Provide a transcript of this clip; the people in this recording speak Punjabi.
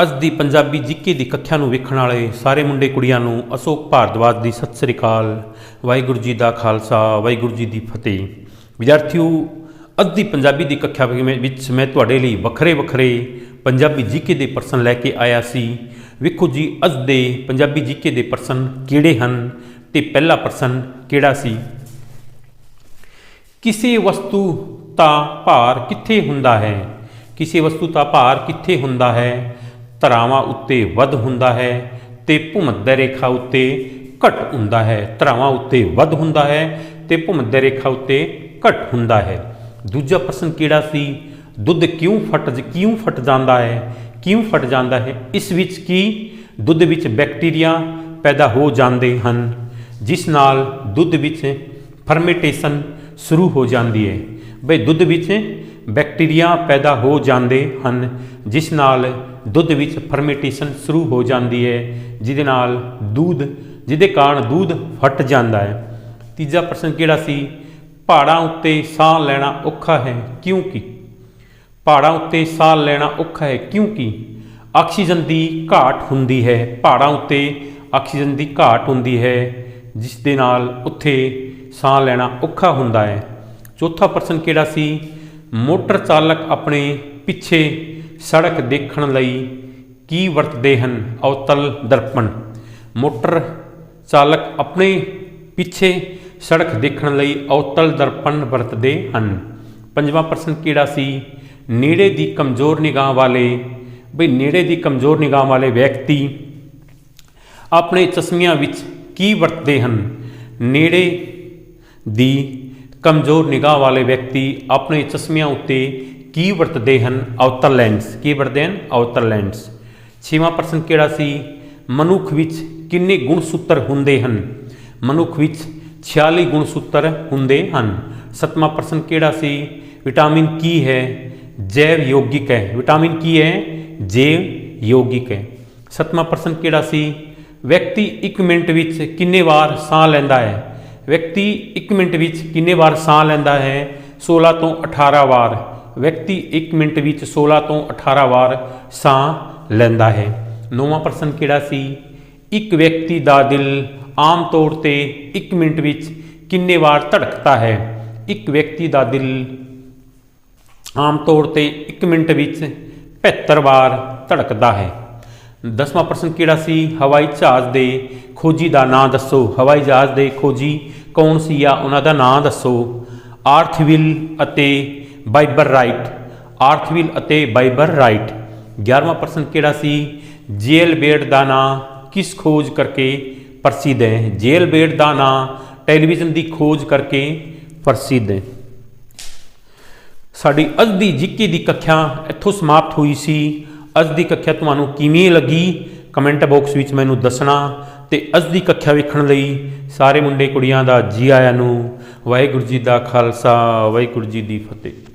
ਅੱਜ ਦੀ ਪੰਜਾਬੀ ਜੀਕੇ ਦੀ ਕੱਖਿਆ ਨੂੰ ਵੇਖਣ ਵਾਲੇ ਸਾਰੇ ਮੁੰਡੇ ਕੁੜੀਆਂ ਨੂੰ ਅਸ਼ੋਕ ਭਾਰਦਵਾਜ ਦੀ ਸਤਿ ਸ੍ਰੀ ਅਕਾਲ, ਵਾਹਿਗੁਰੂ ਜੀ ਦਾ ਖਾਲਸਾ, ਵਾਹਿਗੁਰੂ ਜੀ ਦੀ ਫਤਿਹ। ਵਿਦਿਆਰਥੀਓ, ਅੱਜ ਦੀ ਪੰਜਾਬੀ ਦੀ ਕੱਖਿਆ ਵਿੱਚ ਮੈਂ ਤੁਹਾਡੇ ਲਈ ਵੱਖਰੇ ਵੱਖਰੇ ਪੰਜਾਬੀ ਜੀਕੇ ਦੇ ਪ੍ਰਸ਼ਨ ਲੈ ਕੇ ਆਇਆ ਸੀ। ਵੇਖੋ ਜੀ, ਅੱਜ ਦੇ ਪੰਜਾਬੀ ਜੀਕੇ ਦੇ ਪ੍ਰਸ਼ਨ ਕਿਹੜੇ ਹਨ ਤੇ ਪਹਿਲਾ ਪ੍ਰਸ਼ਨ ਕਿਹੜਾ ਸੀ? ਕਿਸੇ ਵਸਤੂ ਦਾ ਭਾਰ ਕਿੱਥੇ ਹੁੰਦਾ ਹੈ? ਕਿਸੇ ਵਸਤੂ ਦਾ ਭਾਰ ਕਿੱਥੇ ਹੁੰਦਾ ਹੈ? ਧਰਾਵਾਂ ਉੱਤੇ ਵੱਧ ਹੁੰਦਾ ਹੈ ਤੇ ਭੂਮੱਧ ਰੇਖਾ ਉੱਤੇ ਘਟ ਹੁੰਦਾ ਹੈ। ਧਰਾਵਾਂ ਉੱਤੇ ਵੱਧ ਹੁੰਦਾ ਹੈ ਤੇ ਭੂਮੱਧ ਰੇਖਾ ਉੱਤੇ ਘਟ ਹੁੰਦਾ ਹੈ। ਦੂਜਾ ਪ੍ਰਸ਼ਨ ਕਿਹੜਾ ਸੀ? ਦੁੱਧ ਕਿਉਂ ਫਟ ਕਿਉਂ ਫਟ ਜਾਂਦਾ ਹੈ? ਕਿਉਂ ਫਟ ਜਾਂਦਾ ਹੈ? ਇਸ ਵਿੱਚ ਕੀ? ਦੁੱਧ ਵਿੱਚ ਬੈਕਟੀਰੀਆ ਪੈਦਾ ਹੋ ਜਾਂਦੇ ਹਨ, ਜਿਸ ਨਾਲ ਦੁੱਧ ਵਿੱਚ ਫਰਮੈਂਟੇਸ਼ਨ ਸ਼ੁਰੂ ਹੋ ਜਾਂਦੀ ਹੈ। ਬਈ ਦੁੱਧ ਵਿੱਚ ਬੈਕਟੀਰੀਆ ਪੈਦਾ ਹੋ ਜਾਂਦੇ ਹਨ, ਜਿਸ ਨਾਲ ਦੁੱਧ ਵਿੱਚ ਫਰਮੈਂਟੇਸ਼ਨ ਸ਼ੁਰੂ ਹੋ ਜਾਂਦੀ ਹੈ, ਜਿਹਦੇ ਨਾਲ ਦੁੱਧ, ਜਿਹਦੇ ਕਾਰਨ ਦੁੱਧ ਫਟ ਜਾਂਦਾ ਹੈ। ਤੀਜਾ ਪ੍ਰਸ਼ਨ ਕਿਹੜਾ ਸੀ? ਪਹਾੜਾਂ ਉੱਤੇ ਸਾਹ ਲੈਣਾ ਔਖਾ ਹੈ ਕਿਉਂਕਿ ਪਹਾੜਾਂ ਉੱਤੇ ਸਾਹ ਲੈਣਾ ਔਖਾ ਹੈ ਕਿਉਂਕਿ ਆਕਸੀਜਨ ਦੀ ਘਾਟ ਹੁੰਦੀ ਹੈ। ਪਹਾੜਾਂ ਉੱਤੇ ਆਕਸੀਜਨ ਦੀ ਘਾਟ ਹੁੰਦੀ ਹੈ, ਜਿਸ ਦੇ ਨਾਲ ਉੱਥੇ ਸਾਹ ਲੈਣਾ ਔਖਾ ਹੁੰਦਾ ਹੈ। ਚੌਥਾ ਪ੍ਰਸ਼ਨ ਕਿਹੜਾ ਸੀ? ਮੋਟਰ ਚਾਲਕ ਆਪਣੇ ਪਿੱਛੇ ਸੜਕ ਦੇਖਣ ਲਈ ਕੀ ਵਰਤਦੇ ਹਨ? ਅਵਤਲ ਦਰਪਣ। ਮੋਟਰ ਚਾਲਕ ਆਪਣੇ ਪਿੱਛੇ ਸੜਕ ਦੇਖਣ ਲਈ ਅਵਤਲ ਦਰਪਣ ਵਰਤਦੇ ਹਨ। ਪੰਜਵਾਂ ਪ੍ਰਸ਼ਨ ਕਿਹੜਾ ਸੀ? ਨੇੜੇ ਦੀ ਕਮਜ਼ੋਰ ਨਿਗਾਹ ਵਾਲੇ ਵੀ ਨੇੜੇ ਦੀ ਕਮਜ਼ੋਰ ਨਿਗਾਹ ਵਾਲੇ ਵਿਅਕਤੀ ਆਪਣੇ ਚਸ਼ਮਿਆਂ ਵਿੱਚ ਕੀ ਵਰਤਦੇ ਹਨ? ਨੇੜੇ ਦੀ ਕਮਜ਼ੋਰ ਨਿਗਾਹ ਵਾਲੇ ਵਿਅਕਤੀ ਆਪਣੇ ਚਸ਼ਮਿਆਂ ਉੱਤੇ ਕੀ ਵਰਤਦੇ ਹਨ? ਅਵਤਲ ਲੈਂਸ ਕੀ ਵਰਤਦੇ ਹਨ? ਅਵਤਲ ਲੈਂਸ ਛੇਵਾਂ ਪ੍ਰਸ਼ਨ ਕਿਹੜਾ ਸੀ? ਮਨੁੱਖ ਵਿੱਚ ਕਿੰਨੇ ਗੁਣ ਸੂਤਰ ਹੁੰਦੇ ਹਨ? ਮਨੁੱਖ ਵਿੱਚ 46 ਗੁਣ ਸੂਤਰ ਹੁੰਦੇ ਹਨ। ਸਤਵਾਂ ਪ੍ਰਸ਼ਨ ਕਿਹੜਾ ਸੀ? ਵਿਟਾਮਿਨ ਕੀ ਹੈ? ਜੈਵ ਯੋਗਿਕ ਹੈ। ਵਿਟਾਮਿਨ ਕੀ ਹੈ? ਜੈਵ ਯੌਗਿਕ ਹੈ। ਸਤਵਾਂ ਪ੍ਰਸ਼ਨ ਕਿਹੜਾ ਸੀ? ਵਿਅਕਤੀ 1 ਮਿੰਟ ਵਿੱਚ ਕਿੰਨੇ ਵਾਰ ਸਾਹ ਲੈਂਦਾ ਹੈ? ਵਿਅਕਤੀ 1 ਮਿੰਟ ਵਿੱਚ ਕਿੰਨੇ ਵਾਰ ਸਾਹ ਲੈਂਦਾ ਹੈ? 16 ਤੋਂ 18 ਵਾਰ। ਵਿਅਕਤੀ 1 ਮਿੰਟ ਵਿੱਚ 16 ਤੋਂ 18 ਵਾਰ ਸਾਹ ਲੈਂਦਾ ਹੈ। ਨੌਵਾਂ ਪ੍ਰਸ਼ਨ ਕਿਹੜਾ ਸੀ? ਇੱਕ ਵਿਅਕਤੀ ਦਾ ਦਿਲ ਆਮ ਤੌਰ ਤੇ 1 ਮਿੰਟ ਵਿੱਚ ਕਿੰਨੇ ਵਾਰ ਧੜਕਦਾ ਹੈ? ਇੱਕ ਵਿਅਕਤੀ ਦਾ ਦਿਲ ਆਮ ਤੌਰ ਤੇ 1 ਮਿੰਟ ਵਿੱਚ 75 ਵਾਰ ਧੜਕਦਾ ਹੈ। ਦਸਵਾਂ ਪ੍ਰਸ਼ਨ ਕਿਹੜਾ ਸੀ? ਹਵਾਈ ਜਹਾਜ਼ ਦੇ ਖੋਜੀ ਦਾ ਨਾਂ ਦੱਸੋ। ਹਵਾਈ ਜਹਾਜ਼ ਦੇ ਖੋਜੀ ਕੌਣ ਸੀ ਆ ਉਹਨਾਂ ਦਾ ਨਾਂ ਦੱਸੋ। ਆਰਥਵਿਲ ਅਤੇ ਬਾਈਬਰ ਰਾਈਟ। ਆਰਥਵਿਲ ਅਤੇ ਬਾਈਬਰ ਰਾਈਟ। 11ਵਾਂ ਪ੍ਰਸ਼ਨ ਕਿਹੜਾ ਸੀ? ਜੇਲ ਬੇਡ ਦਾ ਨਾਂ ਕਿਸ ਖੋਜ ਕਰਕੇ ਪ੍ਰਸਿੱਧ ਹੈ? ਜੇਲ ਬੇਡ ਦਾ ਨਾਂ ਟੈਲੀਵਿਜ਼ਨ ਦੀ ਖੋਜ ਕਰਕੇ ਪ੍ਰਸਿੱਧ ਹੈ। ਸਾਡੀ ਅੱਜ ਦੀ ਜਿੱਕੀ ਦੀ ਕੱਖਿਆ ਇੱਥੋਂ ਸਮਾਪਤ ਹੋਈ ਸੀ। ਅੱਜ ਦੀ ਕੱਖਿਆ ਤੁਹਾਨੂੰ ਕਿਵੇਂ ਲੱਗੀ? ਕਮੈਂਟ ਬਾਕਸ ਵਿੱਚ ਮੈਨੂੰ ਦੱਸਣਾ। ਤੇ ਅੱਜ ਦੀ ਕੱਖਿਆ ਵੇਖਣ ਲਈ ਸਾਰੇ ਮੁੰਡੇ ਕੁੜੀਆਂ ਦਾ ਜੀ ਆਇਆਂ ਨੂੰ ਵਾਹਿਗੁਰੂ ਜੀ ਦਾ ਖਾਲਸਾ, ਵਾਹਿਗੁਰੂ ਜੀ ਦੀ ਫਤਿਹ।